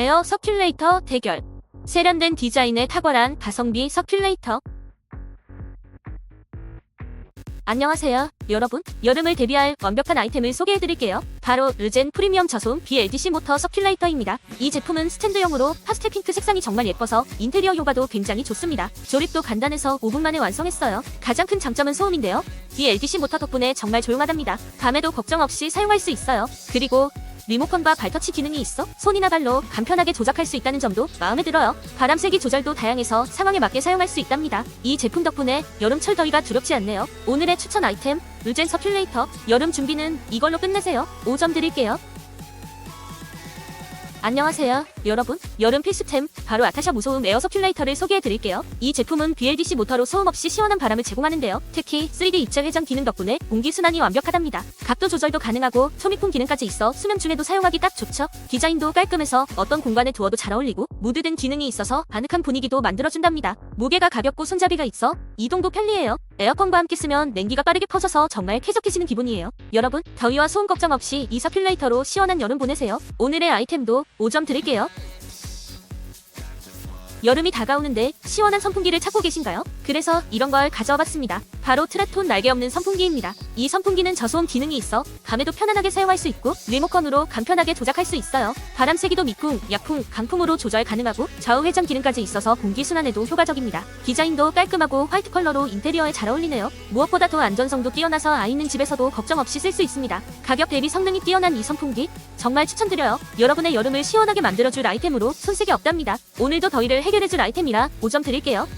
에어 서큘레이터 대결. 세련된 디자인에 탁월한 가성비 서큘레이터. 안녕하세요, 여러분. 여름을 대비할 완벽한 아이템을 소개해드릴게요. 바로 르젠 프리미엄 저소음 BLDC 모터 서큘레이터입니다. 이 제품은 스탠드형으로 파스텔 핑크 색상이 정말 예뻐서 인테리어 효과도 굉장히 좋습니다. 조립도 간단해서 5분 만에 완성했어요. 가장 큰 장점은 소음인데요. BLDC 모터 덕분에 정말 조용하답니다. 밤에도 걱정 없이 사용할 수 있어요. 그리고 리모컨과 발터치 기능이 있어 손이나 발로 간편하게 조작할 수 있다는 점도 마음에 들어요. 바람 세기 조절도 다양해서 상황에 맞게 사용할 수 있답니다. 이 제품 덕분에 여름철 더위가 두렵지 않네요. 오늘의 추천 아이템 루젠 서큘레이터 여름 준비는 이걸로 끝내세요. 5점 드릴게요. 안녕하세요, 여러분. 여름 필수템 바로 아타샤 무소음 에어 서큘레이터를 소개해드릴게요. 이 제품은 BLDC 모터로 소음 없이 시원한 바람을 제공하는데요. 특히 3D 입체 회전 기능 덕분에 공기 순환이 완벽하답니다. 각도 조절도 가능하고 초미풍 기능까지 있어 수면 중에도 사용하기 딱 좋죠. 디자인도 깔끔해서 어떤 공간에 두어도 잘 어울리고 무드 등 기능이 있어서 아늑한 분위기도 만들어준답니다. 무게가 가볍고 손잡이가 있어 이동도 편리해요. 에어컨과 함께 쓰면 냉기가 빠르게 퍼져서 정말 쾌적해지는 기분이에요. 여러분, 더위와 소음 걱정 없이 이 서큘레이터로 시원한 여름 보내세요. 오늘의 아이템도 5점 드릴게요. 여름이 다가오는데 시원한 선풍기를 찾고 계신가요? 그래서 이런 걸 가져와 봤습니다. 바로 트라톤 날개 없는 선풍기입니다. 이 선풍기는 저소음 기능이 있어 밤에도 편안하게 사용할 수 있고 리모컨으로 간편하게 조작할 수 있어요. 바람 세기도密풍, 약풍, 강풍으로 조절 가능하고 좌우 회전 기능까지 있어서 공기 순환에도 효과적입니다. 디자인도 깔끔하고 화이트 컬러로 인테리어에 잘 어울리네요. 무엇보다 더 안전성도 뛰어나서 아이 있는 집에서도 걱정 없이 쓸 수 있습니다. 가격 대비 성능이 뛰어난 이 선풍기 정말 추천드려요. 여러분의 여름을 시원하게 만들어줄 아이템으로 손색이 없답니다. 오늘도 더위를 해결해줄 아이템이라 5점 드릴게요.